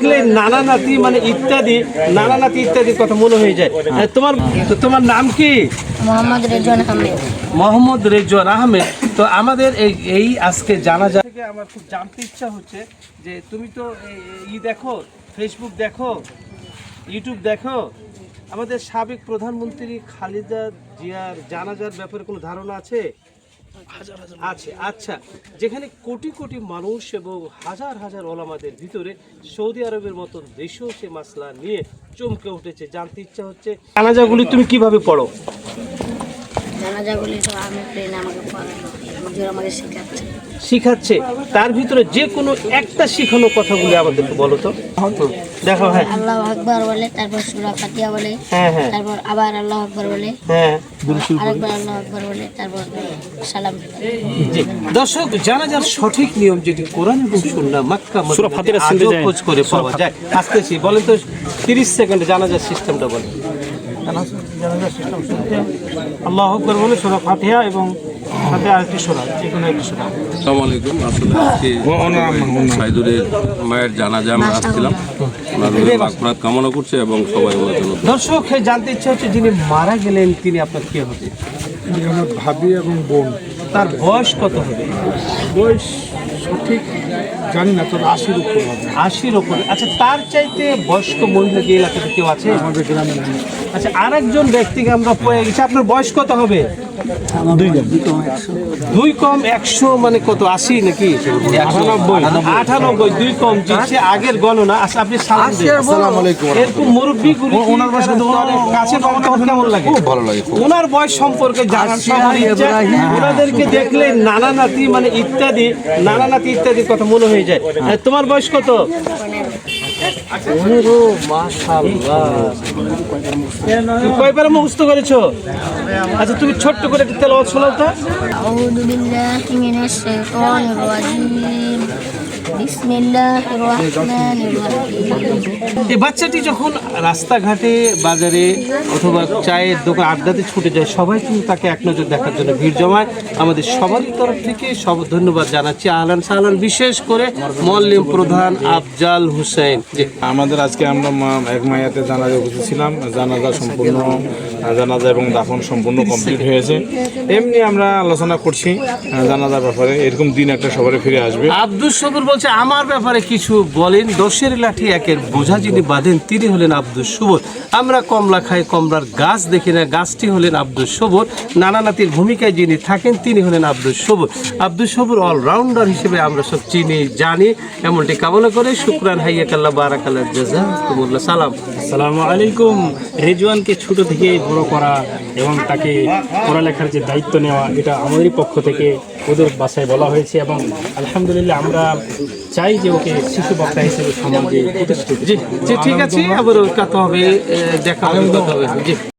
দেখলে নানা নাতি মানে ইত্যাদি নানা নাতি ইত্যাদির কথা মনে হয়ে যায়। তোমার তো তোমার নাম কি? মোহাম্মদ রেজওয়ান আহমেদ। মোহাম্মদ রেজওয়ান আহমেদ। তো আমাদের এই এই আজকে জানা যায় আমার খুব জানতে ইচ্ছা হচ্ছে যে তুমি তো ই দেখো ফেসবুক দেখো ইউটিউব দেখো। আমাদের সাবেক প্রধানমন্ত্রী খালেদা জিয়ার জানাজার ব্যাপারে কোনো ধারণা আছে? আছে আচ্ছা। যেখানে কোটি কোটি মানুষ এবং হাজার হাজার ওলামাদের ভিতরে সৌদি আরবের মতো দেশেও সে মাসলা নিয়ে চমকে উঠেছে। জানতে ইচ্ছা হচ্ছে জানাজাগুলি তুমি কীভাবে পড়ো? জানাজাগুলি তো আমি প্লেন আমাকে পড়ানো হুজুর আমাকে শেখাচ্ছে। শিখাচ্ছে। তার ভিতরে যে কোনো একটা শিখানো কথাগুলি আমাদেরকে বলো তো। দেখো হ্যাঁ। আল্লাহ আকবার বলে তারপর সুরা ফাতিয়া বলে হ্যাঁ হ্যাঁ। তারপর আবার আল্লাহ আকবার বলে হ্যাঁ আরেকবার আল্লাহ আকবার বলে তারপর সালাম। জি। দর্শক জানাজার সঠিক নিয়ম যেটি কোরআন এবং সুন্নাহ মাক্কা মদিনাতে আজও খোঁজ করে পাওয়া যায়। আসতেছি বলেন তো তিরিশ সেকেন্ডে জানাজার সিস্টেমটা বলেন। আল্লাহ আকবর বলে সোরা ফাতিহা এবং সাথে আরেকটি সোরা যে কোনো একটি সোরা। আসসালামু আলাইকুম। আসলে আজকে সাইদুরের মায়ের জানাজা আমরা আসছিলাম কামনা করছে এবং সবাই দর্শক জানতে ইচ্ছা হচ্ছে যিনি মারা গেলেন তিনি আপনার কে হবে? ভাবি এবং বোন। তার বয়স কত হবে? বয়স সঠিক জানি না তোর আশির উপর হবে। আশির ওপরে আচ্ছা তার চাইতে বয়স্ক মহিলা কি এলাকাতে কেউ আছে? আমাদের গ্রামে নেই। আচ্ছা আরেকজন ব্যক্তিকে আমরা পেয়ে গেছি। আপনার বয়স কত হবে? দুই কম একশো। মানে কত আশি নাকি? আটানব্বই। আটানব্বই দুই কম জিতছে আগের গণনা। আচ্ছা আপনি সালাম দিন। আসসালামু আলাইকুম এরকম মুরব্বী গুলি ওনার বয়স কাছে পাওয়া তখন কেমন লাগে? খুব ভালো লাগে খুব। ওনার বয়স সম্পর্কে জানার সবার ইচ্ছা ওনাদেরকে দেখলে নানা নাতি মানে ইত্যাদি নানা নাতি ইত্যাদির কথা মনে হয়ে যায়। তোমার বয়স কত? পনেরো কয় পারা মুখস্থ করেছ? আচ্ছা তুমি ছোট্ট করে একটু তেল শোনাও তো। বাচ্চাটি যখন রাস্তাঘাটে বাজারে অথবা চায়ের দোকান আড্ডাতে ছুটে যায় সবাই কিন্তু তাকে এক নজর দেখার জন্য ভিড় জমায়। আমাদের সবার তরফ থেকে সব ধন্যবাদ জানাচ্ছি। আহলান সাহলান বিশেষ করে মল্লিম প্রধান আফজাল হুসেন আমাদের আজকে আমরা এক মায়াতে জানাজা উঠেছিলাম জানাজা সম্পূর্ণ জানাজা এবং দাফন সম্পূর্ণ কমপ্লিট হয়েছে। এমনি আমরা আলোচনা করছি জানাজার ব্যাপারে। এরকম দিন একটা সবারে ফিরে আসবে। আব্দুল শকুর বলছে, আমার ব্যাপারে কিছু বলেন। দশের লাঠি একের বোঝা যিনি বাঁধেন, তিনি হলেন আব্দুল সবুর। আমরা কমলা খাই, কমলার গাছ দেখি না। গাছটি হলেন আব্দুল সবুর। নানা নাতির ভূমিকায় যিনি থাকেন, তিনি হলেন আব্দুল সবুর। আব্দুল সবুর অলরাউন্ডার হিসেবে আমরা সব চিনি, জানি। এমনটি কামনা করে শুক্রান হাইয়াকাল্লাহ বারাকাল্লাহ জাজা সালাম। আসসালামু আলাইকুম। রেজওয়ানকে ছোট থেকে বড় করা এবং তাকে পড়ালেখার যে দায়িত্ব নেওয়া, এটা আমাদেরই পক্ষ থেকে ওদের বাসায় বলা হয়েছে এবং আলহামদুলিল্লাহ আমরা চাই যে ওকে শিশু বক্তা হিসেবে সমাজে প্রতিষ্ঠিত জি জি ঠিক আছে আবার কথা হবে দেখা হবে জি।